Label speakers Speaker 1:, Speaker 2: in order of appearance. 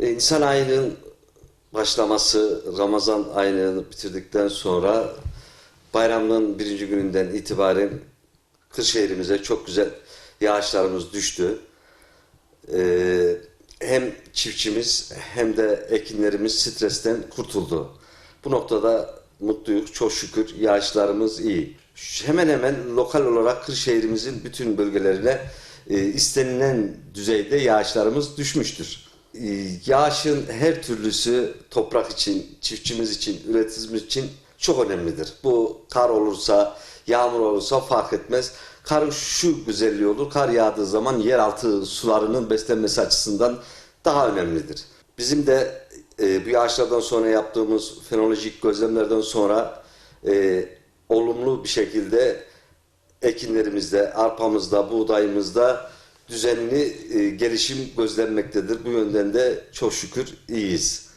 Speaker 1: E, Nisan ayının başlaması, Ramazan ayını bitirdikten sonra bayramın birinci gününden itibaren Kırşehir'imize çok güzel yağışlarımız düştü. Ee, hem çiftçimiz hem de ekinlerimiz stresten kurtuldu. Bu noktada mutluyuz. Çok şükür yağışlarımız iyi. Hemen hemen lokal olarak Kırşehir'imizin bütün bölgelerine e, istenilen düzeyde yağışlarımız düşmüştür. E, yağışın her türlüsü toprak için, çiftçimiz için, üreticimiz için çok önemlidir. Bu kar olursa, yağmur olursa fark etmez. Karın şu güzelliği olur, kar yağdığı zaman yeraltı sularının beslenmesi açısından daha önemlidir. Bizim de e, bu yağışlardan sonra yaptığımız fenolojik gözlemlerden sonra e, olumlu bir şekilde ekinlerimizde, arpamızda, buğdayımızda düzenli e, gelişim gözlenmektedir. Bu yönden de çok şükür iyiyiz.